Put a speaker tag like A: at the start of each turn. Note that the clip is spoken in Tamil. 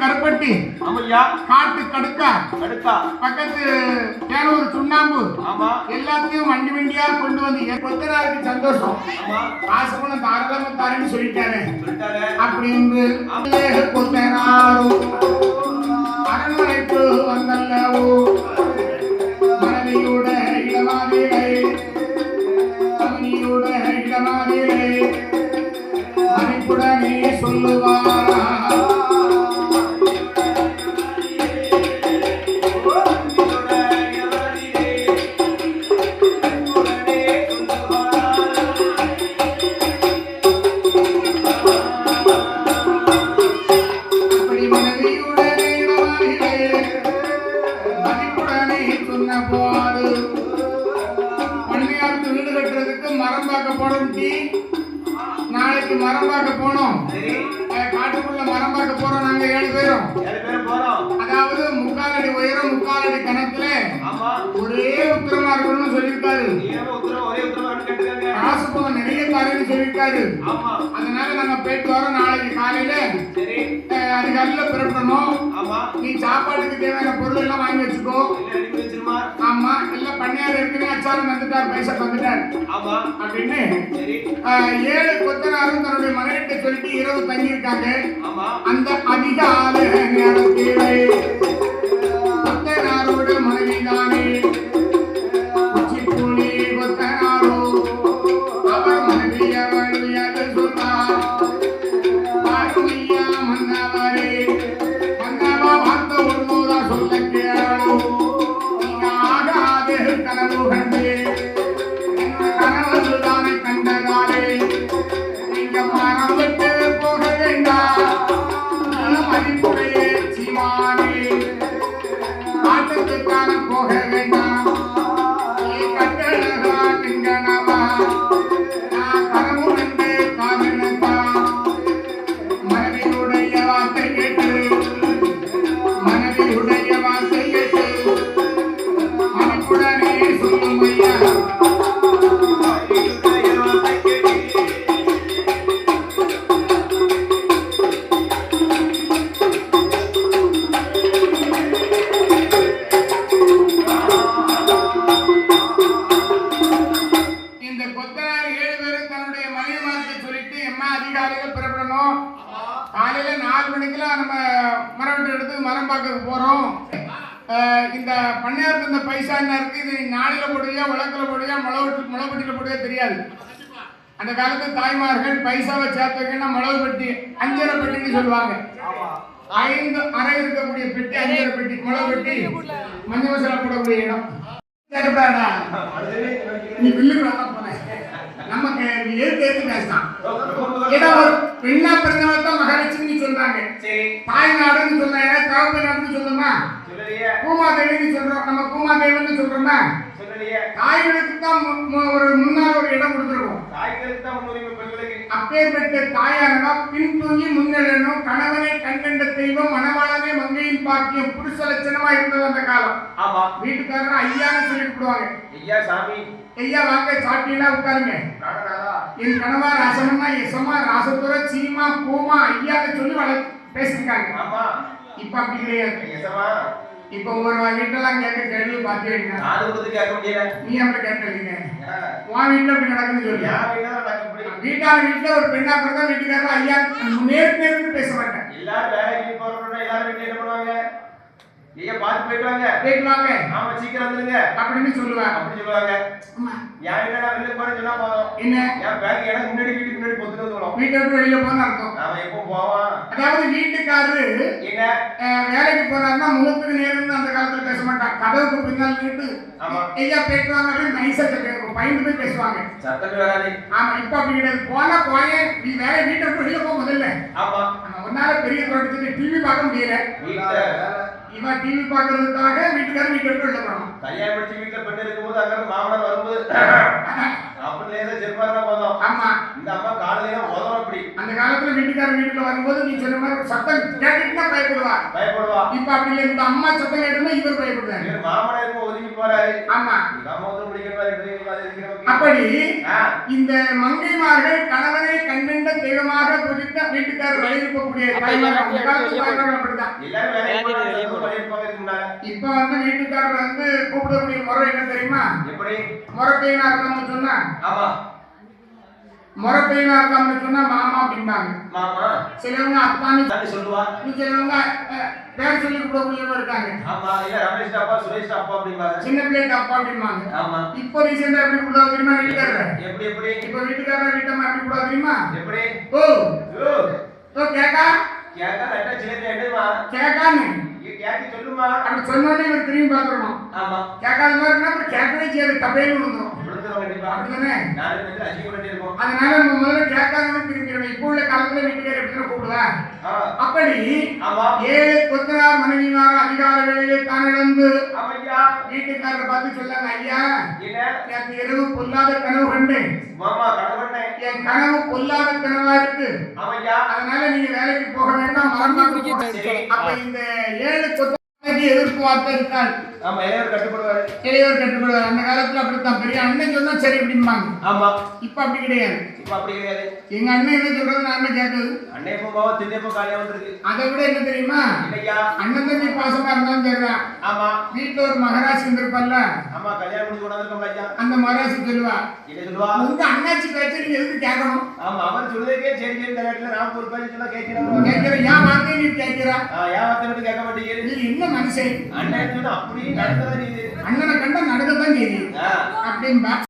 A: கருப்பட்டி.
B: ஆமையா?
A: காட்டு கடுக்கா.
B: அடுக்கா
A: பக்கத்து தேனூர் சுண்ணாம்பு.
B: ஆமா.
A: எல்லாத்தையும் வண்டி வண்டியா கொண்டு வந்து என் கொத்தனாருக்கு சந்தோஷம். காசு பணம் தாராளமா தரேன்னு சொல்லிட்டாரு. அப்படின்னு கொத்தனாரும் அரண்மனைக்கு வந்தல்லவோ? மனைவியோட இடமாதிரை அவனியோட இடமாதிரை மணிப்புடனே சொல்லுவாரா? சொன்ன போது பழனியாருக்கு வீடு கட்டுறதுக்கு மரம் பார்க்க போடும் டீ. நாளைக்கு மரம் பார்க்க போனோம். காட்டுக்குள்ள மரம் பார்க்க போறோம் நாங்க ஏழு பேரும். அதாவது முக்கால் அடி உயரம் முக்கால் அடி
B: ஆமா.
A: ஒரே உத்தரமா இருக்கணும்னு சொல்லியிருக்காரு. காசு பணம் நிறைய தரேன்னு சொல்லியிருக்காரு. அதனால நாங்க போயிட்டு வரோம் நாளைக்கு காலையில. அதிகாலையில பிறப்படணும்.
B: ஆமா.
A: நீ சாப்பாட்டுக்கு தேவையான பொருள் எல்லாம் வாங்கி வச்சுக்கோ.
B: இல்ல
A: பண்ணையார் ஏற்கனவே அச்சாரம் வந்துட்டார் பைசா வந்துட்டார்
B: ஆமா.
A: அப்படின்னு ஏழு கொத்தனாரும் தன்னுடைய மனைவிட்ட சொல்லிட்டு இரவு தங்கியிருக்காங்க.
B: ஆமா.
A: அந்த அதிகால நேரத்திலே காட்டுக்கான போக சொல்லிட்டு எம்மா அதிகாலையில காலையில் காலையில நாலு மணிக்கெல்லாம் நம்ம மரம் எடுத்து மரம் பார்க்க போறோம். இந்த பண்ணையாருக்கு இந்த பைசா என்ன இருக்கு? இது நீ நாளில போடுவியா உலக்கில் போடுவியா முளவு முளப்பட்டியில போடுவியா தெரியாது. அந்த காலத்து தாய்மார்கள் பைசாவை சேர்த்து வைக்கணும்னா மிளகு பெட்டி அஞ்சரை பெட்டின்னு சொல்லுவாங்க. ஐந்து அறை இருக்கக்கூடிய பெட்டி அஞ்சரை பெட்டி மிளகு பெட்டி மஞ்சள் மசாலா போடக்கூடிய இடம். சரிப்பாடா நீ வில்லுக்கு நமக்கு ஏன்னா ஒரு பெண்ணா பிறந்தவங்க தான் மகாலட்சுமின்னு சொல்றாங்க.
B: சரி.
A: தாய் நாடுன்னு சொன்னாங்க நாடுன்னு சொல்லுமா? பூமாதேவின்னு சொல்றோம். நம்ம பூமாதேவின்னு சொல்றோமா?
B: சொல்லலையே.
A: தாய்களுக்கு தான் ஒரு முன்னால் ஒரு இடம் கொடுத்துருக்கோம்.
B: தாய்களுக்கு தான் முன்னுரிமை பெண்களுக்கு.
A: அப்பேற்பட்ட தாயானவா? பின் தூங்கி முன்னெழணும் கணவனை தெய்வம் மணவாளனே மங்கையின் பாக்கியம் புருஷ லட்சணமா இருந்தது அந்த காலம்.
B: ஆமா.
A: வீட்டுக்காரர் ஐயான்னு சொல்லி கூப்பிடுவாங்க
B: ஐயா சாமி.
A: ஐயா வாங்க சாப்பிட்டீங்களா? உட்காருங்க. என் கணவர் ராசமன்னா எசமா ராசத்துறை சீமா பூமா ஐயான்னு சொல்லி வள பேசியிருக்காங்க. இப்ப அப்படி கிடையாது இப்ப ஒரு வீட்டெல்லாம் கேட்க கேள்வி
B: முடியல.
A: நீ அப்படி கேட்கலீங்க.
B: ஏன்?
A: உன் வீட்டுல அப்படி நடக்குதுன்னு சொல்லி.
B: என் வீட்டுல
A: ஒரு பெண்ணா பிறந்தா வீட்டுக்காரர் ஐயா நேருக்கு நேருக்கு பேச மாட்டேன்.
B: எல்லாரும் வேலைக்கு போறோம்னா எல்லாரும் என்ன பண்ணுவாங்க? ஐயா பார்த்து போயிட்டு வாங்க
A: போயிட்டு வாங்க
B: ஆமா சீக்கிரம் வந்துருங்க.
A: அப்படின்னு சொல்லுவேன்.
B: அப்படி சொல்லுவாங்க.
A: ஆமா.
B: என் வீட்டுல நான் வெளில போறேன்னு சொன்னா போதும்.
A: என்ன?
B: என் பேங்க் எனக்கு முன்னாடி வீட்டுக்கு முன்னாடி பொத்துட்டு வந்துடும்
A: வீட்டை விட்டு வெளியில போன அர்த்தம்.
B: நாம எப்போ போவான்
A: அதாவது வீட்டுக்காரரு
B: என்ன?
A: வேலைக்கு போறாருன்னா முகத்துக்கு நேர்ந்து அந்த காலத்துல பேச மாட்டான் கதவுக்கு பின்னால் நின்று
B: ஆமா.
A: ஐயா போயிட்டு வாங்க அப்படின்னு நைஸா சொல்லுவாங்க. பயந்து போய் பேசுவாங்க.
B: சத்தமே வராது
A: ஆமா இப்ப அப்படி கிடையாது. போனா போயே நீ வேலை வீட்டை விட்டு வெளியில போக முதல்ல.
B: ஆமா.
A: ஒன்னால பெரிய தோட்டத்துக்கு டிவி பார்க்க முடியல. இவன் டிவி பாக்குறதுக்காக வீட்டுக்காரர் வீட்டு எடுத்து வெளில
B: கல்யாணம் முடிச்சு வீட்டுல பெண்ணு இருக்கும்போது அங்க மாமனார் வரும்போது அப்படி லேசா செருப்பாருனா போதும்
A: ஆமா
B: இந்த அம்மா காலையில உதவும் அப்படி
A: அந்த காலத்துல வீட்டுக்காரர் வீட்டுல வரும்போது நீ சொன்ன மாதிரி சத்தம் கேட்டுட்டு தான் பயப்படுவா.
B: பயப்படுவா.
A: இப்ப அப்படி இல்லை இந்த அம்மா சத்தம் கேட்டுனா இவர் பயப்படுறாரு.
B: இவர் ஒதுங்கி போறாரு?
A: ஆமா. அப்படி இந்த மங்கைமார்கள் கணவனை கண்கண்ட தெய்வமாக புதித்த வீட்டுக்காரர்
B: இதுக்கு முன்னால.
A: இப்ப வந்து வீட்டுக்காரர் வந்து கூப்பிடக்கூடிய முறை என்ன தெரியுமா?
B: எப்படி?
A: முறப்பையனா இருக்காம சொன்னா
B: ஆமா.
A: முறப்பையனா இருக்காம சொன்னா மாமா அப்படிம்பாங்க.
B: மாமா?
A: சிலவங்க அப்பான்னு
B: சொல்லுவா?
A: சிலவங்க பேர் சொல்லி கூப்பிடக்கூடியவங்க இருக்காங்க.
B: ஆமா இல்ல ரமேஷ் அப்பா சுரேஷ் அப்பா அப்படிம்பாங்க.
A: சின்ன பிள்ளைக்கு அப்பா அப்படிம்பாங்க.
B: ஆமா.
A: இப்போ ரீசெண்டா எப்படி கூப்பிடுவா தெரியுமா வீட்டுக்காரர்?
B: எப்படி எப்படி?
A: இப்போ வீட்டுக்காரர் வீட்டம்மா எப்படி கூப்பிடுவா தெரியுமா?
B: எப்படி?
A: ஓ.
B: ஓ,
A: கேக்கா?
B: கேட்டா லைட்டா சின்ன எடுமா
A: கேக்கான்னு.
B: கேட்டு சொல்லுமா?
A: அப்படி சொன்னோடனே திரும்பி பார்த்துடணும்
B: ஆமா.
A: கேட்காத மாதிரி கேட்கவே செய்யாது தப்பையும் விழுந்துரும்
B: கண்டிப்பா
A: அதனால நம்ம முதல்ல கேட்காதவங்க திரும்பிடணும் இப்போ உள்ள காலத்துல வீட்டுக்காரர் எப்படி கூப்பிடுவா?
B: ஆ,
A: அப்படி
B: ஆமா.
A: ஏழை கொத்தனார் மனைவிமார் அதிகார வேலையை தான் இழந்து
B: ஆமையா
A: வீட்டுக்காரரை பார்த்து சொல்லாங்க ஐயா எனக்கு இரவு பொல்லாத கனவு கண்டேன். என் கனவு பொல்லாத கனவா இருக்கு. அதனால நீங்க வேலைக்கு போக வேண்டாம் மரம். அப்ப இந்த ஏழு கொத்தனாருக்கு எதிர்ப்பு வார்த்தை இருக்காது.
B: ஆமா இளையவர் கட்டுப்படுவாரு.
A: இளையவர் கட்டுப்படுவார். அந்த காலத்துல அப்படித்தான். பெரிய அண்ணன் சொன்னா சரி அப்படிம்பாங்க.
B: ஆமா.
A: இப்ப அப்படி கிடையாது.
B: இப்ப அப்படி கிடையாது.
A: எங்க அண்ணன் என்ன சொல்றது? நான் என்ன கேட்குது
B: அன்னையப்போ பாவா? திண்ணைப்போ காலியா வந்திருக்கு?
A: அதை விட என்ன தெரியுமா?
B: இல்லையா?
A: அண்ணன் தம்பி பாசமா இருந்தாலும் சரிதான்
B: ஆமா.
A: வீட்டுல ஒரு மகராசி வந்திருப்பல்ல
B: ஆமா கல்யாணம் முடிஞ்சு கொண்டாந்துருக்கோம் ஐயா.
A: அந்த மகராசி சொல்லுவா.
B: என்ன சொல்லுவா?
A: உங்க அண்ணாச்சி பேச்சு நீங்க எதுக்கு கேட்கணும்?
B: ஆமா அவர் சொல்லுறதுக்கே சரி சரி இந்த நேரத்துல நான் ஒரு பேச்சு சொன்னா கேட்கிறேன்.
A: கேட்கிற ஏன் வார்த்தையை நீ கேட்கிறா?
B: ஏன் வார்த்தை கேட்க மாட்டேங்குது
A: இது மனுஷன்
B: அண்ணன் சொன்னா அப்படி நடந்ததா நீ
A: அண்ணனை கண்டா நடக்கத்தான் அப்படின்பா